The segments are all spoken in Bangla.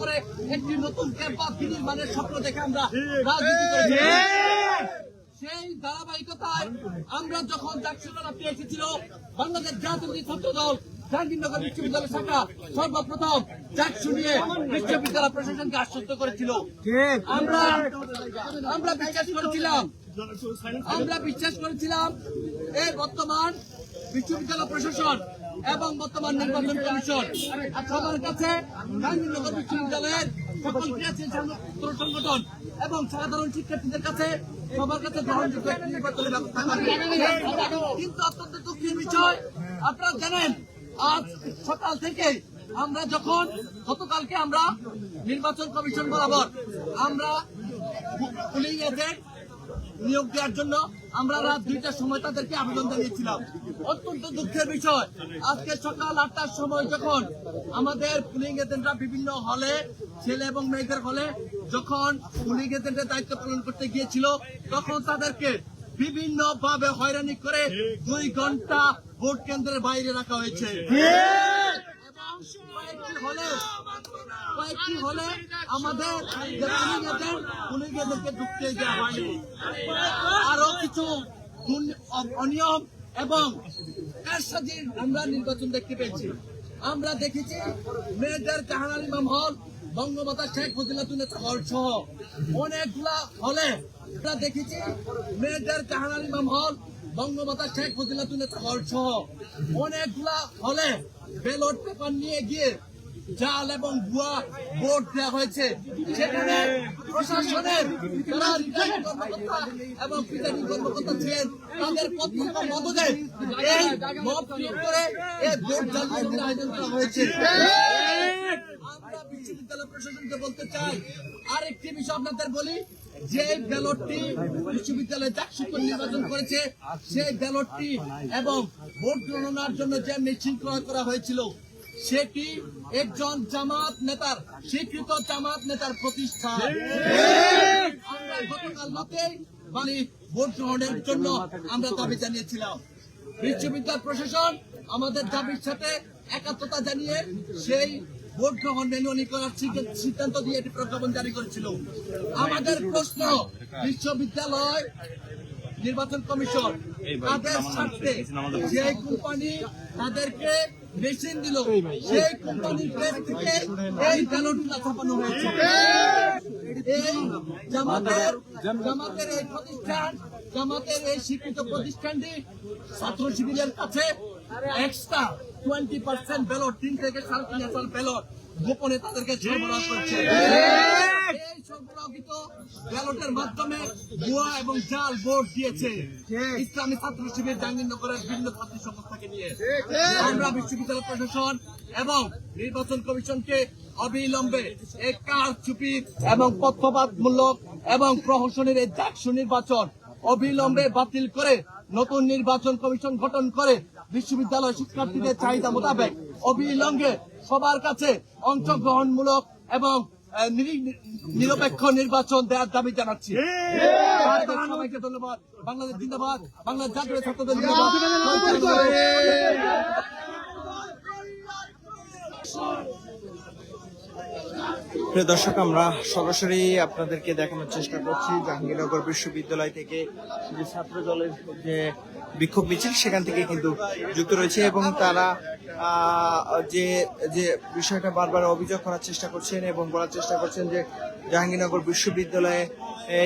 করে একটি নতুন ক্যাম্পাস নির্মাণের স্বপ্ন দেখে আমরা রাজনীতি করেছি সেই ধারাবাহিকতায় আমরা যখন ডাকসুরা পেয়েছিল বাংলাদেশ জাতীয় ছাত্র দল জাহাঙ্গীরনগর বিশ্ববিদ্যালয় শাখা সর্বপ্রথম ডাকসু নিয়ে বিশ্ববিদ্যালয় প্রশাসনকে আশ্বস্ত করেছিল। আমরা আমরা বিশ্বাস করেছিলাম। আমরা বিশ্বাস করেছিলাম এই বর্তমান বিশ্ববিদ্যালয় প্রশাসন এবং বর্তমান নির্বাচন কমিশন সবার কাছে জাহাঙ্গীরনগর বিশ্ববিদ্যালয়ের সকল ক্রিয়াশীল সংগঠন এবং সাধারণ শিক্ষার্থীদের কাছে সবার কাছে গ্রহণযোগ্য একটি নির্বাচনের ব্যবস্থা। কিন্তু অত্যন্ত দুঃখের বিষয়, আপনারা জানেন, আজ সকাল থেকে আমরা যখন, গতকালকে আমরা নির্বাচন কমিশন বরাবর আমরা পুলিং এজেন্ট নিয়োগ দেওয়ার জন্য আমরা রাত দুইটার সময় তাদেরকে আবেদন জানিয়েছিলাম। অত্যন্ত দুঃখের বিষয়। আজকে সকাল আটটার সময় যখন আমাদের পুলিং এজেন্টরা বিভিন্ন হলে, ছেলে এবং মেয়েদের হলে, যখন পুলিং এজেন্টের দায়িত্ব পালন করতে গিয়েছিল, তখন তাদেরকে বিভিন্ন ভাবে হয়রানি করে দুই ঘণ্টা ভোট কেন্দ্রের বাইরে রাখা হয়েছে এবং কয়েকটি হলে কয়েকটি হলে আমাদের যে পুলিং এজেন্ট পুলিং এজেন্টকে ঢুকতে দেওয়া হয়নি। আরও কিছু অনিয়ম এবং আমরা নির্বাচন দেখতে পেয়েছি। আমরা দেখেছি মেয়েদের জাহানাল ইমাম হল, বঙ্গমাতা শেখ ফজিলাতুন্নেসা হল সহ অনেকগুলা হলে আমরা দেখেছি মেয়েদের জাহানাল ইমাম হল, বঙ্গমাতা শেখ ফজিলাতুন্নেসা হল সহ অনেকগুলা হলে ব্যালট পেপার নিয়ে গিয়ে জাল এবং ভুয়া ভোট দেওয়া হয়েছে। সেখানে প্রশাসনের এবং প্রিজাইডিং কর্মকর্তা ছিলেন, তাদের এই মব ক্রিয়েট করে এই ভোট জালিয়াতির আয়োজন করা হয়েছে। আমরা বিশ্ববিদ্যালয় প্রশাসনকে বলতে চাই, আরেকটি বিষয় আপনাদের বলি, যে ব্যালটটি বিশ্ববিদ্যালয়ে চাকসুক্য নির্বাচন করেছে, সেই ব্যালটটি এবং ভোট গণনার জন্য যে মেশিন ক্রয় করা হয়েছিল সেটি একজন জামাত নেতার স্বীকৃত জামাত নেতার প্রতিষ্ঠান আমরা গতকাল রাতেই মানে ভোট গ্রহণের জন্য আমরা দাবি জানিয়েছিলাম। বিশ্ববিদ্যালয় প্রশাসন আমাদের দাবির সাথে একাত্মতা জানিয়ে সেই ভোট গ্রহণ মেনুনি করার সিদ্ধান্ত- সিদ্ধান্ত দিয়ে এটি প্রজ্ঞাপন জারি করেছিল। আমাদের প্রশ্ন বিশ্ববিদ্যালয় নির্বাচন কমিশন তাদের স্বার্থে যে কোম্পানি তাদেরকে মেশিন দিল সেই কোম্পানির প্রেস থেকে এই ব্যালটগুলো ছাপানো হয়েছে। এই জামাতের জামাতের এই প্রতিষ্ঠান জামাতের এই স্বীকৃত প্রতিষ্ঠানটি ছাত্র শিবিরের কাছে এক্সট্রা টোয়েন্টি পার্সেন্ট ব্যালট তিন থেকে সাড়ে তিন হাজার ব্যালট গোপনে তাদেরকে সরবরাহ করছে এই সরবরাহিত ব্যালটের মাধ্যমে ভুয়া এবং জাল ভোট দিয়েছে। ইসলামী ছাত্র শিবির জাহাঙ্গীরনগরের বিভিন্ন ছাত্র সংস্থাকে নিয়ে। আমরা বিশ্ববিদ্যালয় প্রশাসন এবং নির্বাচন কমিশনকে অবিলম্বে এই কার চুপি এবং পক্ষপাতমূলক এবং প্রহসনের এই ডাকসু নির্বাচন অবিলম্বে বাতিল করে নতুন নির্বাচন কমিশন গঠন করে বিশ্ববিদ্যালয় শিক্ষার্থীদের চাহিদা মোতাবেক অবিলম্বে সবার কাছে অংশগ্রহণমূলক এবং নিরপেক্ষ নির্বাচন দেওয়ার দাবি জানাচ্ছি। সবাইকে ধন্যবাদ। বাংলাদেশ জিন্দাবাদ। বাংলাদেশ জাতীয় ছাত্রদের প্রিয় দর্শক, আমরা সরাসরি আপনাদেরকে দেখানোর চেষ্টা করছি জাহাঙ্গীরনগর বিশ্ববিদ্যালয় থেকে যে ছাত্র দলের যে বিক্ষোভ মিছিল, সেখান থেকে কিন্তু যুক্ত রয়েছে এবং তারা যে যে বিষয়টা বারবার অভিযোগ করার চেষ্টা করছেন এবং বলার চেষ্টা করছেন যে জাহাঙ্গীরনগর বিশ্ববিদ্যালয়ে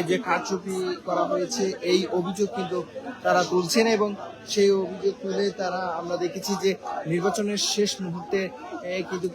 যে কারচুপি করা হয়েছে, এই অভিযোগ কিন্তু তারা তুলছেন এবং সেই অভিযোগ তুলে তারা, আমরা দেখেছি যে নির্বাচনের শেষ মুহূর্তে কিন্তু